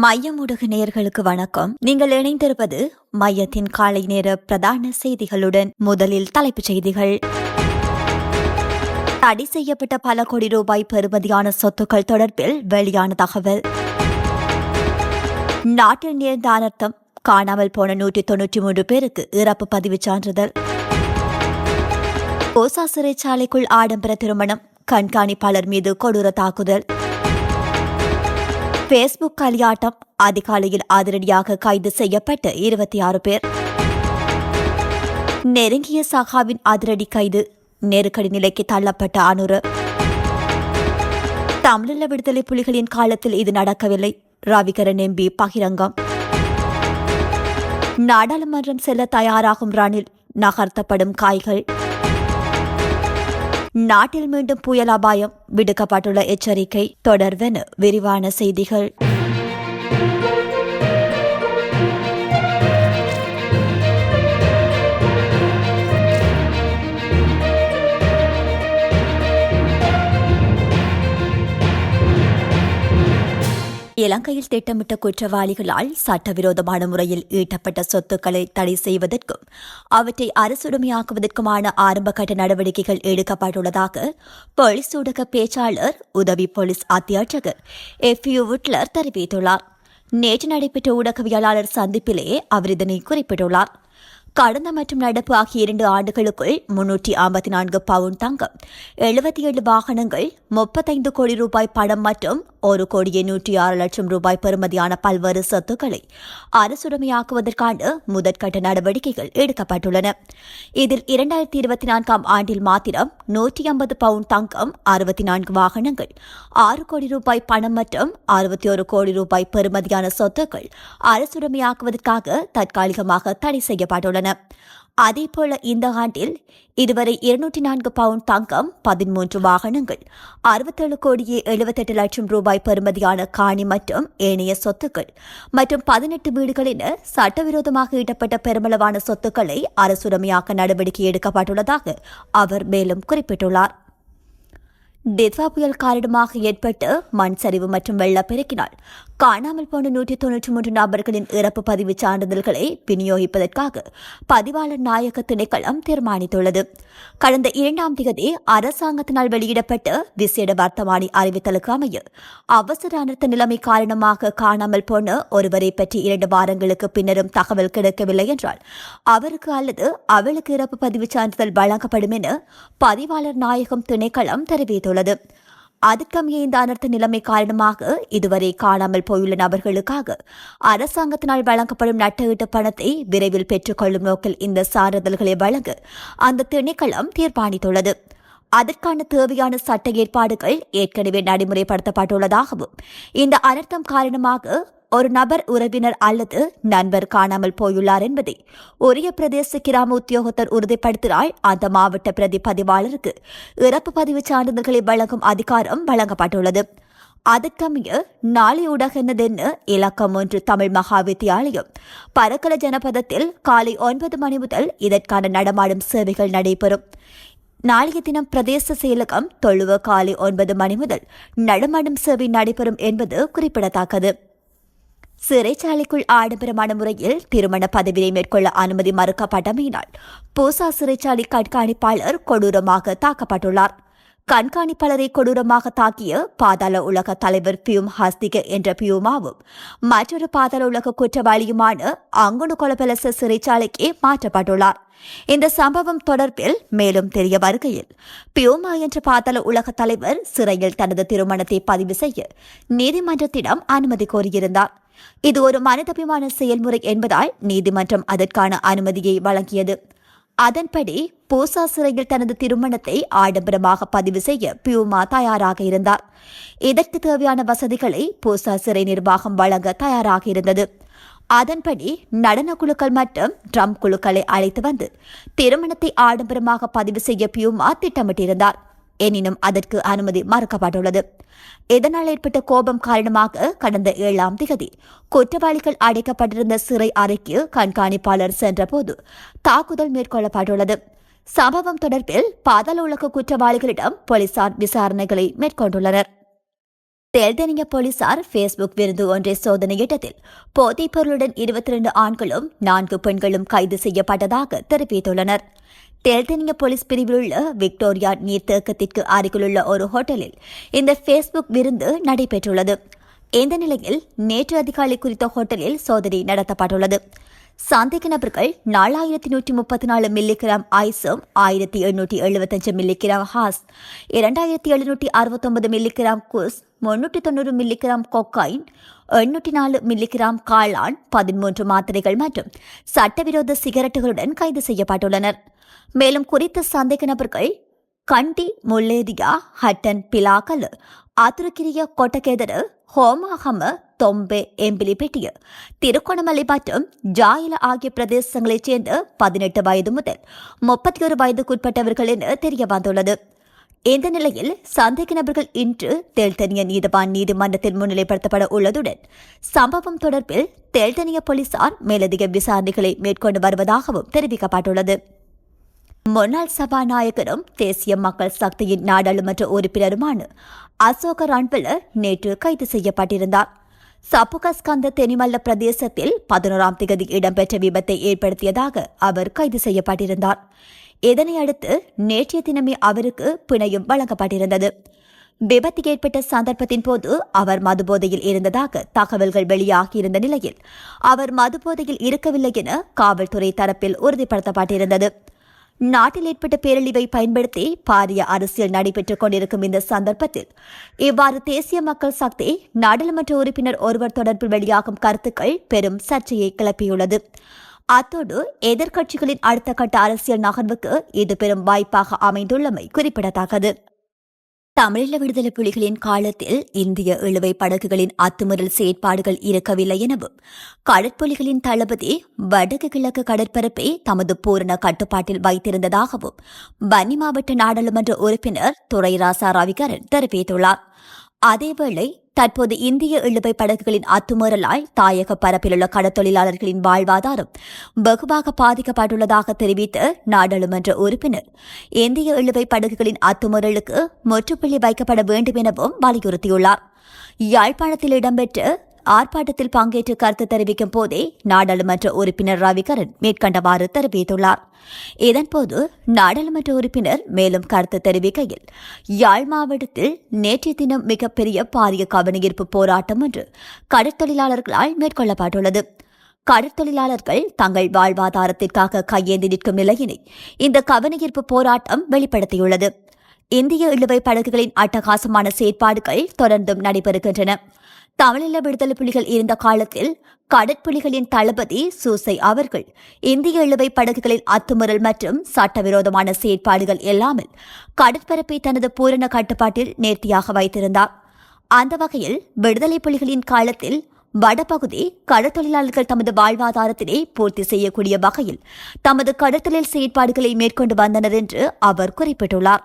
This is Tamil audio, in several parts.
மையமுடுகு நேர்களுக்கு வணக்கம். நீங்கள் இணைந்திருப்பது மையத்தின் காலை நேர பிரதான செய்திகளுடன் முதலில் தலைப்புச் செய்திகள். தடை செய்யப்பட்ட பல கோடி ரூபாய் பெறுமதியான சொத்துக்கள் தொடர்பில் வெளியான தகவல். நாட்டில் நேர்ந்த அனர்த்தம் காணாமல் போன நூற்றி தொன்னூற்றி மூன்று பேருக்கு இறப்பு பதிவுச் சான்றிதழ். ஓசா சிறைச்சாலைக்குள் ஆடம்பர திருமணம் கண்காணிப்பாளர் மீது கொடூர தாக்குதல். பேஸ்புக் கலியாட்டம் அதிகாலையில் அதிரடியாக கைது செய்யப்பட்ட இருபத்தி ஆறு பேர். நெருங்கிய சகாவின் அதிரடி கைது நெருக்கடி நிலைக்கு தள்ளப்பட்ட அனுரு. தமிழீழ விடுதலை புலிகளின் காலத்தில் இது நடக்கவில்லை. ரவிகரன் எம்பி பகிரங்கம். நாடாளுமன்றம் செல்ல தயாராகும் ரணில் நகர்த்தப்படும் காய்கள். நாட்டில் மீண்டும் புயல் அபாயம் விடுக்கப்பட்டுள்ள எச்சரிக்கை தொடர்வென விரிவான செய்திகள். இலங்கையில் திட்டமிட்ட குற்றவாளிகளால் சட்டவிரோதமான முறையில் ஈட்டப்பட்ட சொத்துக்களை தடை செய்வதற்கும் அவற்றை அரசுடைமையாக்குவதற்குமான ஆரம்பகட்ட நடவடிக்கைகள் எடுக்கப்பட்டுள்ளதாக போலீஸ் ஊடக பேச்சாளர் உதவி போலீஸ் அத்தியட்சகர் எஃப் யூ விட்லர் தெரிவித்துள்ளார். நேற்று நடைபெற்ற ஊடகவியலாளர் சந்திப்பிலே அவர் இதனை குறிப்பிட்டுள்ளார். கடந்த மற்றும் நடப்பு ஆகிய இரண்டு ஆண்டுகளுக்குள் முன்னூற்றி ஐம்பத்தி நான்கு பவுண்ட் தங்கம் எழுபத்தி ஏழு வாகனங்கள் முப்பத்தைந்து கோடி ரூபாய் பணம் மற்றும் ஒரு கோடியே நூற்றி ஆறு லட்சம் ரூபாய் பெறுமதியான பல்வேறு சொத்துக்களை அரசுடைமையாக்குவதற்கான முதற்கட்ட நடவடிக்கைகள் எடுக்கப்பட்டுள்ளன. இதில் இரண்டாயிரத்தி இருபத்தி நான்காம் ஆண்டில் மாத்திரம் நூற்றி ஐம்பது பவுண்ட் தங்கம் அறுபத்தி நான்கு வாகனங்கள் ஆறு கோடி ரூபாய் பணம் மற்றும் அறுபத்தி ஒரு கோடி ரூபாய் பெறுமதியான சொத்துக்கள் அரசுடைமையாக்குவதற்காக தற்காலிகமாக தடை செய்யப்பட்டுள்ளன. அதேபோல இந்த ஆண்டில் இதுவரை இருநூற்றி நான்கு பவுண்ட் தங்கம் பதிமூன்று வாகனங்கள் அறுபத்தேழு கோடியே எழுபத்தெட்டு லட்சம் ரூபாய் பெறுமதியான காணி மற்றும் ஏனைய சொத்துக்கள் மற்றும் பதினெட்டு வீடுகள் என சட்டவிரோதமாக ஈட்டப்பட்ட பெருமளவான சொத்துக்களை அரசுடமையாக்க நடவடிக்கை எடுக்கப்பட்டுள்ளதாக அவர் மேலும் குறிப்பிட்டுள்ளார். டித்வா புயல் காரணமாக ஏற்பட்ட மண் சரிவு மற்றும் வெள்ளப்பெருக்கினால் காணாமல் போன நூற்றி தொன்னூற்றி மூன்று நபர்களின் இறப்பு பதிவு சான்றிதழ்களை விநியோகிப்பதற்காக பதிவாளர் நாயக திணைக்களம் தீர்மானித்துள்ளது. கடந்த இரண்டாம் தேதி அரசாங்கத்தினால் வெளியிடப்பட்ட விசேட வர்த்தமானி அறிவித்தலுக்கு அமைய அவசர அனர்த்த நிலைமை காரணமாக காணாமல் போன ஒருவரை பற்றி இரண்டு வாரங்களுக்கு பின்னரும் தகவல் கிடைக்கவில்லை என்றால் அவருக்கு அல்லது அவளுக்கு இறப்பு பதிவு சான்றிதழ் வழங்கப்படும் என பதிவாளர் நாயகம் திணைக்களம் தெரிவித்துள்ளது. அதற்கமைய இந்த அனர்த்த நிலைமை காரணமாக இதுவரை காணாமல் போயுள்ள நபர்களுக்காக அரசாங்கத்தினால் வழங்கப்படும் நட்டஈட்டு பணத்தை விரைவில் பெற்றுக்கொள்ளும் நோக்கில் இந்த சான்றிதழ்களை வழங்க அந்த திணைக்களம் தீர்மானித்துள்ளது. அதற்கான தேவையான சட்ட ஏற்பாடுகள் ஏற்கனவே நடைமுறைப்படுத்தப்பட்டுள்ளதாகவும் இந்த அனர்த்தம் காரணமாக ஒரு நபர் உறவினர் அல்லது நண்பர் காணாமல் போயுள்ளார் என்பதை. உரிய பிரதேச கிராம உத்தியோகத்தர் உறுதிப்படுத்தினால் அந்த மாவட்ட பிரதி பதிவாளருக்கு இறப்பு பதிவு சான்றிதழ்களை வழங்கும் அதிகாரம் வழங்கப்பட்டுள்ளது. அதற்கமைய நாளை ஊடகனதென்னு இலக்கம் ஒன்று தமிழ் மகா வித்தியாலயம் பரக்கல ஜனபதத்தில் காலை ஒன்பது மணி முதல் இதற்கான நடமாடும் சேவைகள் நடைபெறும். நாளைய தினம் பிரதேச செயலகம் தொழுவ காலை ஒன்பது மணி முதல் நடமாடும் சேவை நடைபெறும் என்பது குறிப்பிடத்தக்கது. சிறைச்சாலைக்குள் ஆடம்பரமான முறையில் திருமண பதவியை மேற்கொள்ள அனுமதி மறுக்கப்பட்டமையினால் பூசா சிறைச்சாலை கண்காணிப்பாளர் கொடூரமாக தாக்கப்பட்டுள்ளார். கண்காணிப்பாளரை கொடூரமாக தாக்கிய பாதாள உலக தலைவர் பியூம் ஹாஸ்திக என்ற பியூமாவும் மற்றொரு பாதாள உலக குற்றவாளியுமான அங்குணு கொலபலச சிறைச்சாலைக்கு மாற்றப்பட்டுள்ளார். இந்த சம்பவம் தொடர்பில் மேலும் தெரிய வருகையில் பியூமா என்ற பாதாள உலக தலைவர் சிறையில் தனது திருமணத்தை பதிவு செய்ய நீதிமன்றத்திடம் அனுமதி கோரியிருந்தார். இது ஒரு மனிதாபிமான செயல்முறை என்பதால் நீதிமன்றம் அதற்கான அனுமதியை வழங்கியது. அதன்படி பூசா சிறையில் தனது திருமணத்தை ஆடம்பரமாக பதிவு செய்ய பியூமா தயாராக இருந்தார். இதற்கு தேவையான வசதிகளை பூசா சிறை நிர்வாகம் வழங்க தயாராக இருந்தது. அதன்படி நடன குழுக்கள் மற்றும் ட்ரம் குழுக்களை அழைத்து வந்து திருமணத்தை ஆடம்பரமாக பதிவு செய்ய பியூமா திட்டமிட்டிருந்தார். எனினும் அதற்கு அனுமதி மறுக்கப்பட்டுள்ளது. இதனால் ஏற்பட்ட கோபம் காரணமாக கடந்த ஏழாம் திகதி குற்றவாளிகள் அடைக்கப்பட்டிருந்த சிறை அறைக்கு கண்காணிப்பாளர் சென்றபோது தாக்குதல் மேற்கொள்ளப்பட்டுள்ளது. சம்பவம் தொடர்பில் பாதாள உலக குற்றவாளிகளிடம் போலீசார் விசாரணைகளை மேற்கொண்டுள்ளனர். தெல்தெனிய போலீசார் பேஸ்புக் விருது ஒன்றை சோதனையிட்டதில் போதைப் பொருளுடன் இருபத்தி ரெண்டு ஆண்களும் நான்கு பெண்களும் கைது செய்யப்பட்டதாக தெரிவித்துள்ளனர். டெல்டனிய போலீஸ் பிரிவில் உள்ள விக்டோரியா நீர்த்தேக்கத்திற்கு அருகிலுள்ள ஒரு ஹோட்டலில் இந்த பேஸ்புக் விருந்து நடைபெற்றுள்ளது. இந்த நிலையில் நேற்று அதிகாலை குறித்த ஹோட்டலில் சோதனை நடத்தப்பட்டுள்ளது. சந்தேக நபர்கள் நாலாயிரத்தி நூற்றி முப்பத்தி நாலு மில்லிகிராம் ஐஸும் ஆயிரத்தி எழுநூற்றி எழுபத்தஞ்சு மில்லிகிராம் ஹாஸ் இரண்டாயிரத்தி எழுநூற்றி அறுபத்தொன்பது மில்லிகிராம் குஸ் முன்னூற்றி தொண்ணூறு மில்லிகிராம் கொக்காயின் எண்ணூற்றி நாலு மில்லிகிராம் காளான் பதிமூன்று மாத்திரைகள் மற்றும் சட்டவிரோத சிகரெட்டுகளுடன் கைது செய்யப்பட்டுள்ளனர். மேலும் குறித்த சந்தேக நபர்கள் கண்டி முல்லேரியா ஹட்டன் பிலாக்கல் ஆத்துருக்கிரிய கொட்டகேதரு ஹோமாஹம தொம்பೆ ಎಂಬಿಲಿಪೇಟೆಯ திருகோணமலை மற்றும் ஜாயில ஆகிய பிரதேசங்களைச் சேர்ந்த பதினெட்டு வயது முதல் முப்பத்தி ஒரு வயதுக்குட்பட்டவர்கள் என தெரிய வந்துள்ளது இந்த நிலையில் சந்தேக நபர்கள் இன்று தெல்தனிய நீதவான் நீதிமன்றத்தில் முன்னிலைப்படுத்தப்பட உள்ளதுடன் சம்பவம் தொடர்பில் தெல்தனிய போலீசார் மேலதிக விசாரணைகளை மேற்கொண்டு வருவதாகவும் தெரிவிக்கப்பட்டுள்ளது முன்னாள் சபாநாயகரும் தேசிய மக்கள் சக்தியின் நாடாளுமன்ற உறுப்பினருமான அசோக ரான்பில நேற்று கைது செய்யப்பட்டிருந்தார். சப்புகஸ்கந்த தெனிமல்ல பிரதேசத்தில் பதினோராம் திகதி இடம்பெற்ற விபத்தை ஏற்படுத்தியதாக அவர் கைது செய்யப்பட்டிருந்தார். இதனை அடுத்து நேற்றைய தினமே அவருக்கு பிணையும் வழங்கப்பட்டிருந்தது. விபத்து ஏற்பட்ட சந்தர்ப்பத்தின் போது அவர் மதுபோதையில் இருந்ததாக தகவல்கள் வெளியாகியிருந்த நிலையில் அவர் மதுபோதையில் இருக்கவில்லை என காவல்துறை தரப்பில் உறுதிப்படுத்தப்பட்டிருந்தது. நாட்டில் ஏற்பட்ட பேரழிவை பயன்படுத்தி பாரிய அரசியல் நடைபெற்றுக் கொண்டிருக்கும் இந்த சந்தர்ப்பத்தில் இவ்வாறு தேசிய மக்கள் சக்தி நாடாளுமன்ற உறுப்பினர் ஒருவர் தொடர்பில் வெளியாகும் கருத்துக்கள் பெரும் சர்ச்சையை கிளப்பியுள்ளது. அத்தோடு எதிர்க்கட்சிகளின் அடுத்த கட்ட அரசியல் நகர்வுக்கு இது பெரும் வாய்ப்பாக அமைந்துள்ளமை குறிப்பிடத்தக்கது. தமிழீழ விடுதலை புலிகளின் காலத்தில் இந்திய இழுவை படகுகளின் அத்துமுறல் செயற்பாடுகள் இருக்கவில்லை எனவும் கடற்புலிகளின் தளபதி வடக்கு கிழக்கு கடற்பரப்பை தமது பூரண கட்டுப்பாட்டில் வைத்திருந்ததாகவும் பன்னி மாவட்ட நாடாளுமன்ற உறுப்பினர் துரைராசா ரவிகரன் தெரிவித்துள்ளார். அதேவேளை தற்போது இந்திய இழுவை படகுகளின் அத்துமீறலால் தாயக பரப்பிலுள்ள கடத்தொழிலாளர்களின் வாழ்வாதாரம் வெகுவாக பாதிக்கப்பட்டுள்ளதாக தெரிவித்த நாடாளுமன்ற உறுப்பினர். இந்திய இழுவை படகுகளின் அத்துமீறலுக்கு முற்றுப்புள்ளி வைக்கப்பட வேண்டும் எனவும் வலியுறுத்தியுள்ளார். யாழ்ப்பாணத்தில் இடம்பெற்ற ஆர்ப்பாட்டத்தில் பங்கேற்று கருத்து தெரிவிக்கும் போதே நாடாளுமன்ற உறுப்பினர் ரவிகரன் மேற்கண்டவாறு தெரிவித்துள்ளார். இதன்போது நாடாளுமன்ற உறுப்பினர் மேலும் கருத்து தெரிவிக்கையில் யாழ் மாவட்டத்தில் நேற்றைய தினம் மிகப்பெரிய பாரிய கவனஈர்ப்பு போராட்டம் ஒன்று கடற்தொழிலாளர்களால் மேற்கொள்ளப்பட்டுள்ளது. கடற்தொழிலாளர்கள் தங்கள் வாழ்வாதாரத்திற்காக கையேந்தி நிற்கும் நிலையினை இந்த கவனஈர்ப்பு போராட்டம் வெளிப்படுத்தியுள்ளது. இந்திய இழுவை படகுகளின் அட்டகாசமான செயற்பாடுகள் தொடர்ந்தும் நடைபெறுகின்றன. தமிழீழ விடுதலை புலிகள் இருந்த காலத்தில் கடற்புலிகளின் தளபதி சூசை அவர்கள் இந்திய இழுவை படகுகளில் அத்துமுறல் மற்றும் சட்டவிரோதமான செயற்பாடுகள் எல்லாமே கடற்பரப்பை தனது பூரண கட்டுப்பாட்டில் நேர்த்தியாக வைத்திருந்தார். அந்த வகையில் விடுதலை புலிகளின் காலத்தில் வடபகுதி கடற்தொழிலாளர்கள் தமது வாழ்வாதாரத்தினை பூர்த்தி செய்யக்கூடிய வகையில் தமது கடற்தொழில் செயற்பாடுகளை மேற்கொண்டு வந்தனர் என்று அவர் குறிப்பிட்டுள்ளார்.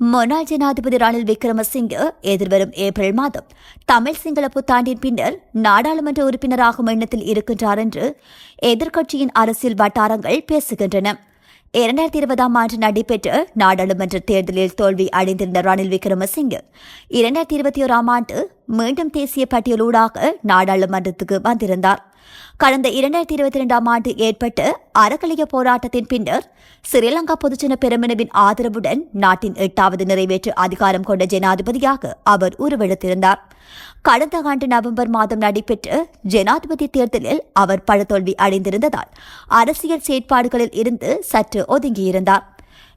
முன்னாள் ஜனாதிபதி ரணில் விக்ரமசிங்கே எதிர்வரும் ஏப்ரல் மாதம் தமிழ் சிங்கள புத்தாண்டின் பின்னர் நாடாளுமன்ற உறுப்பினராகும் எண்ணத்தில் இருக்கின்றார் என்று எதிர்க்கட்சியின் அரசியல் வட்டாரங்கள் பேசுகின்றன. இரண்டாயிரத்தி இருபதாம் ஆண்டு நடைபெற்ற நாடாளுமன்ற தேர்தலில் தோல்வி அடைந்திருந்த ரணில் விக்ரமசிங்கே இரண்டாயிரத்தி இருபத்தி ஓராம் ஆண்டு மீண்டும் தேசிய பட்டியலூடாக நாடாளுமன்றத்துக்கு வந்திருந்தார். கடந்த இரண்டாயிரத்தி இருபத்தி இரண்டாம் ஆண்டு ஏற்பட்ட அறக்கலைய போராட்டத்தின் பின்னர் ஸ்ரீலங்கா பொதுஜன பெருமனவின் ஆதரவுடன் நாட்டின் எட்டாவது நிறைவேற்று அதிகாரம் கொண்ட ஜனாதிபதியாக அவர் உருவெடுத்திருந்தார். கடந்த ஆண்டு நவம்பர் மாதம் நடைபெற்ற ஜனாதிபதி தேர்தலில் அவர் பழத்தோல்வி அடைந்திருந்ததால் அரசியல் செயற்பாடுகளில் இருந்து சற்று ஒதுங்கியிருந்தார்.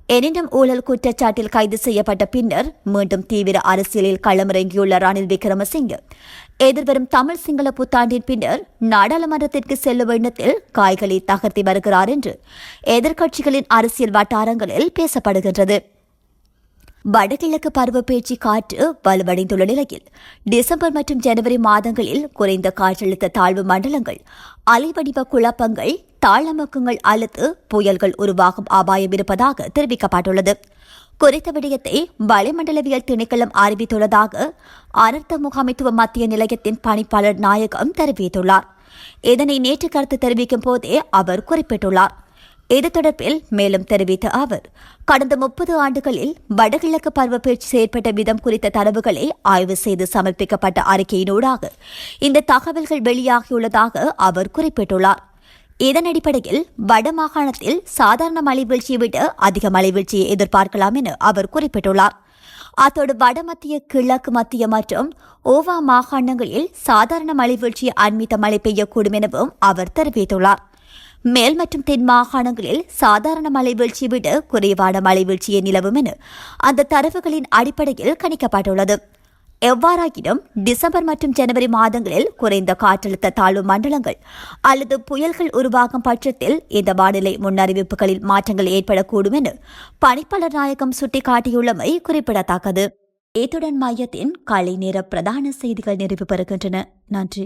எனினும் ஊழல் குற்றச்சாட்டில் கைது செய்யப்பட்ட பின்னர் மீண்டும் தீவிர அரசியலில் களமிறங்கியுள்ள ரணில் விக்ரமசிங்கே எதிர்வரும் தமிழ் சிங்கள புத்தாண்டின் பின்னர் நாடாளுமன்றத்திற்கு செல்லும் எண்ணத்தில் காய்களை தகர்த்தி வருகிறார் என்று எதிர்க்கட்சிகளின் அரசியல் வட்டாரங்களில் பேசப்படுகின்றது. வடகிழக்கு பருவப்பேச்சு காற்று வலுவடைந்துள்ள நிலையில் டிசம்பர் மற்றும் ஜனவரி மாதங்களில் குறைந்த காற்றழுத்த தாழ்வு மண்டலங்கள் அலைவடிவ குழப்பங்கள் தாளமக்கங்கள் அல்லது புயல்கள் உருவாகும் அபாயம் இருப்பதாக தெரிவிக்கப்பட்டுள்ளது. குறித்த விடயத்தை வளிமண்டலவியல் திணைக்களம் அறிவித்துள்ளதாக அனர்த்த முகாமைத்துவ மத்திய நிலையத்தின் பணிப்பாளர் நாயகம் தெரிவித்துள்ளார். இதனை நேற்று கருத்து தெரிவிக்கும் போதே அவர் குறிப்பிட்டுள்ளார். இது தொடர்பில் மேலும் தெரிவித்த அவர் கடந்த முப்பது ஆண்டுகளில் வடகிழக்கு பருவப்பெயர்ச்சி செயற்பட்ட விதம் குறித்த தரவுகளை ஆய்வு செய்து சமர்ப்பிக்கப்பட்ட அறிக்கையினூடாக இந்த தகவல்கள் வெளியாகியுள்ளதாக அவர் குறிப்பிட்டுள்ளார். இதன் அடிப்படையில் வடமாகாணத்தில் சாதாரண மழை வீழ்ச்சியை விட அதிக மழை வீழ்ச்சியை எதிர்பார்க்கலாம் என அவர் குறிப்பிட்டுள்ளார். அத்தோடு வடமத்திய கிழக்கு மத்திய மற்றும் ஓவா மாகாணங்களில் சாதாரண மழை வீழ்ச்சி அண்மித்த மழை பெய்யக்கூடும் எனவும் அவர் தெரிவித்துள்ளார். மேல் மற்றும் தென் மாகாணங்களில் சாதாரண மழை வீழ்ச்சியை விட குறைவான மழை வீழ்ச்சியை நிலவும் என அந்த தரவுகளின் அடிப்படையில் கணிக்கப்பட்டுள்ளது. எவ்வாறாயினும் டிசம்பர் மற்றும் ஜனவரி மாதங்களில் குறைந்த காற்றழுத்த தாழ்வு மண்டலங்கள் அல்லது புயல்கள் உருவாகும் பட்சத்தில் இந்த வானிலை முன்னறிவிப்புகளில் மாற்றங்கள் ஏற்படக்கூடும் என பணிப்பாளர் நாயகம் சுட்டிக்காட்டியுள்ளமை குறிப்பிடத்தக்கது. இத்துடன் மையத்தின் காலை நேர பிரதான செய்திகள் நிறைவு பெறுகின்றன நன்றி.